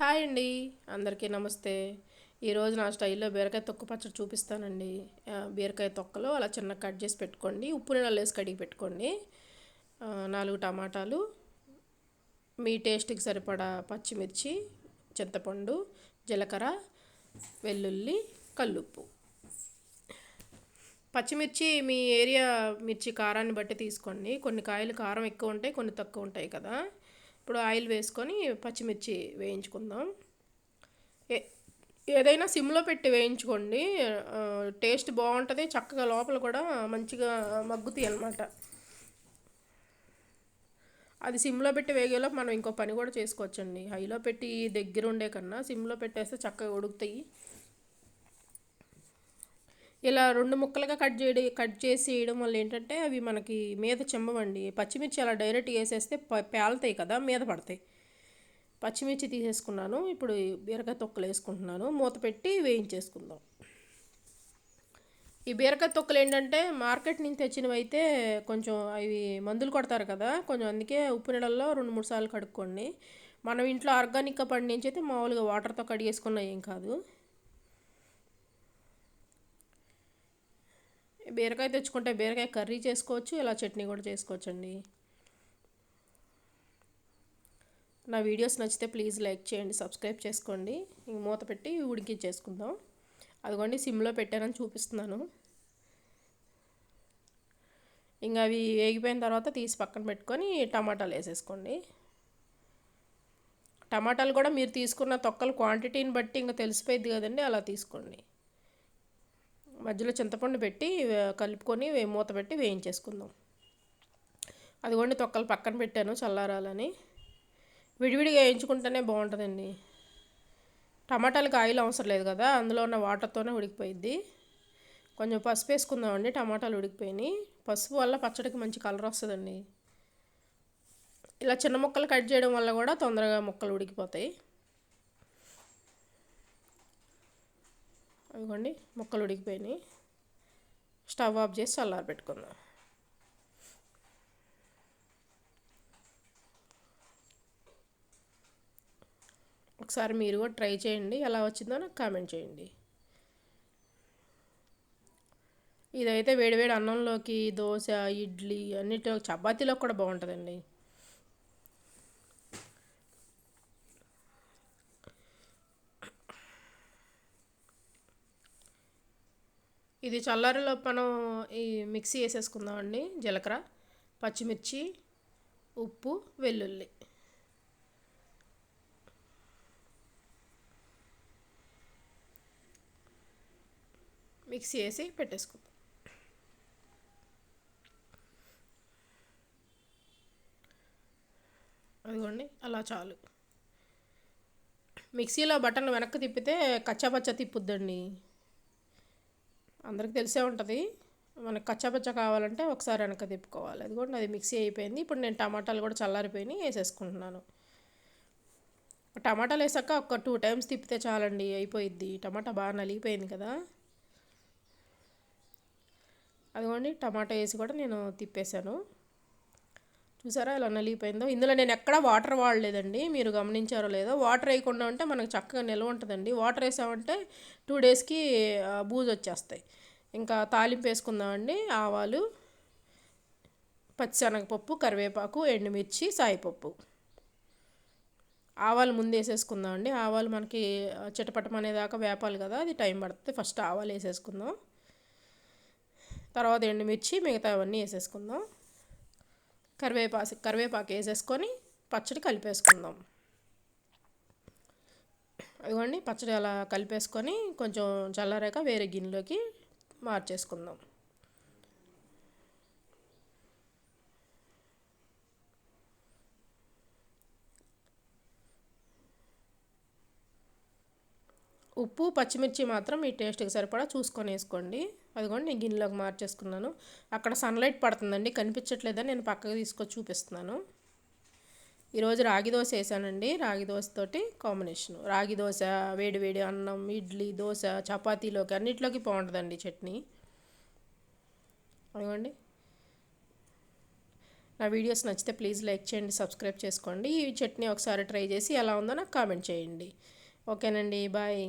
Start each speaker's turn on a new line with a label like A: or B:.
A: Hi అండి. అందరికీ నమస్తే. ఈరోజు నా స్టైల్లో బీరకాయ తొక్కు పచ్చడి చూపిస్తానండి. బీరకాయ తొక్కలు అలా చిన్న కట్ చేసి పెట్టుకోండి. ఉప్పు నీళ్ళు వేసి కడిగి పెట్టుకోండి. నాలుగు టమాటాలు మీ టేస్ట్కి సరిపడా పచ్చిమిర్చి చింతపండు జీలకర్ర వెల్లుల్లి కల్లుప్పు. పచ్చిమిర్చి మీ ఏరియా మిర్చి కారాన్ని బట్టి తీసుకోండి. కొన్ని కాయలు కారం ఎక్కువ ఉంటాయి కొన్ని తక్కువ ఉంటాయి కదా. ఇప్పుడు ఆయిల్ వేసుకొని పచ్చిమిర్చి వేయించుకుందాం. ఏ ఏదైనా సిమ్లో పెట్టి వేయించుకోండి. టేస్ట్ బాగుంటుంది చక్కగా లోపల కూడా మంచిగా మగ్గుతాయి అన్నమాట. అది సిమ్లో పెట్టి వేగేలోపు మనం ఇంకో పని కూడా చేసుకోవచ్చండి. హైలో పెట్టి దగ్గర ఉండే కన్నా సిమ్లో పెట్టేస్తే చక్కగా ఉడుకుతాయి. ఇలా రెండు ముక్కలుగా కట్ చేయడం కట్ చేసి వేయడం వల్ల ఏంటంటే అవి మనకి మీద చెమ్మవండి పచ్చిమిర్చి అలా డైరెక్ట్ వేసేస్తే పేలతాయి పేలుతాయి కదా మీద పడతాయి. పచ్చిమిర్చి తీసేసుకున్నాను. ఇప్పుడు బీరకాయ తొక్కలు వేసుకుంటున్నాను. మూత పెట్టి వేయించేసుకుందాం. ఈ బీరకాయ తొక్కలు ఏంటంటే మార్కెట్ నుంచి తెచ్చినవి అయితే కొంచెం అవి మందులు కొడతారు కదా కొంచెం అందుకే ఉప్పు నీళ్ళల్లో రెండు మూడు సార్లు కడుక్కోండి. మనం ఇంట్లో ఆర్గానిక్గా పండించి అయితే మామూలుగా వాటర్తో కడిగేసుకున్నా ఏం కాదు. బీరకాయ తెచ్చుకుంటే బీరకాయ కర్రీ చేసుకోవచ్చు ఇలా చట్నీ కూడా చేసుకోవచ్చండి. నా వీడియోస్ నచ్చితే ప్లీజ్ లైక్ చేయండి సబ్స్క్రైబ్ చేసుకోండి. ఇంక మూత పెట్టి ఉడికించేసుకుందాం. అదిగోండి సిమ్లో పెట్టానని చూపిస్తున్నాను. ఇంకా అవి వేగిపోయిన తర్వాత తీసి పక్కన పెట్టుకొని టమాటాలు వేసేసుకోండి. టమాటాలు కూడా మీరు తీసుకున్న తొక్కల క్వాంటిటీని బట్టి ఇంకా తెలిసిపోయింది కదండి అలా తీసుకోండి. మధ్యలో చింతపండు పెట్టి కలుపుకొని మూత పెట్టి వేయించేసుకుందాం. అదిగోండి తొక్కలు పక్కన పెట్టాను చల్లారాలని. విడివిడిగా వేయించుకుంటేనే బాగుంటుందండి. టమాటాలకు ఆయిల్ అవసరం లేదు కదా అందులో ఉన్న వాటర్తోనే ఉడికిపోయిద్ది. కొంచెం పసుపు వేసుకుందామండి టమాటాలు ఉడికిపోయినాయి. పసుపు వల్ల పచ్చడికి మంచి కలర్ వస్తుందండి. ఇలా చిన్న ముక్కలు కట్ చేయడం వల్ల కూడా తొందరగా ముక్కలు ఉడికిపోతాయి. అదిగోండి ముక్కలు ఉడికిపోయినాయి. స్టవ్ ఆఫ్ చేసి చల్లారి పెట్టుకుందాం. ఒకసారి మీరు కూడా ట్రై చేయండి ఎలా వచ్చిందో నాకు కామెంట్ చేయండి. ఇదైతే వేడివేడి అన్నంలోకి దోశ ఇడ్లీ అన్నిటిలో చపాతీలో కూడా బాగుంటుందండి. ఇది చల్లారిలో మనం ఈ మిక్సీ వేసేసుకుందామండి. జీలకర్ర పచ్చిమిర్చి ఉప్పు వెల్లుల్లి. మిక్సీ వేసి పెట్టేసుకుందాం. అదిగోండి అలా చాలు. మిక్సీలో బటన్ వెనక్కి తిప్పితే కచ్చాపచ్చ తిప్పుద్దండి. అందరికి తెలిసే ఉంటుంది. మనకు కచ్చాపచ్చ కావాలంటే ఒకసారి వెనక తిప్పుకోవాలి. అదిగోండి అది మిక్సీ అయిపోయింది. ఇప్పుడు నేను టమాటాలు కూడా చల్లారిపోయినాయి వేసేసుకుంటున్నాను. టమాటాలు వేసాక ఒక టూ టైమ్స్ తిప్పితే చాలండి అయిపోయిద్ది. టమాటా బాగా నలిగిపోయింది కదా. అదిగోండి టమాటా వేసి కూడా నేను తిప్పేశాను. చూసారా ఇలా నలిగిపోయిందో? ఇందులో నేను ఎక్కడ వాటర్ వాడలేదండి. మీరు గమనించారో లేదో. వాటర్ వేయకుండా ఉంటే మనకు చక్కగా నిల్వ ఉంటుందండి. వాటర్ వేసామంటే టూ డేస్కి బూజు వచ్చేస్తాయి. ఇంకా తాలింపు వేసుకుందామండి. ఆవాలు పచ్చిశనగపప్పు కరివేపాకు ఎండుమిర్చి సాయిపప్పు. ఆవాలు ముందు వేసేసుకుందామండి. ఆవాలు మనకి చిటపటం అనేదాకా వేపాలి కదా. అది టైం పడుతుంది. ఫస్ట్ ఆవాలు వేసేసుకుందాం. తర్వాత ఎండుమిర్చి మిగతా అవన్నీ వేసేసుకుందాం. కరివేపాకు కరివేపాకు వేసేసుకొని పచ్చడి కలిపేసుకుందాం. ఇవ్వండి పచ్చడి అలా కలిపేసుకొని కొంచెం చల్లారాక వేరే గిన్నెలోకి మార్చేసుకుందాం. ఉప్పు పచ్చిమిర్చి మాత్రం మీ టేస్ట్కి సరిపడా చూసుకొని వేసుకోండి. అదిగోండి నేను గిన్నెలోకి మార్చేసుకున్నాను. అక్కడ సన్లైట్ పడుతుందండి కనిపించట్లేదని నేను పక్కకు తీసుకొచ్చి చూపిస్తున్నాను. ఈరోజు రాగి దోశ వేసానండి. రాగి దోశతోటి కాంబినేషన్. రాగి దోశ వేడి వేడి అన్నం ఇడ్లీ దోశ చపాతీలోకి అన్నిట్లోకి బాగుంటుందండి చట్నీ. అదిగోండి. నా వీడియోస్ నచ్చితే ప్లీజ్ లైక్ చేయండి సబ్స్క్రైబ్ చేసుకోండి. ఈ చట్నీ ఒకసారి ట్రై చేసి ఎలా ఉందో నాకు కామెంట్ చేయండి. ఓకేనండి బాయ్.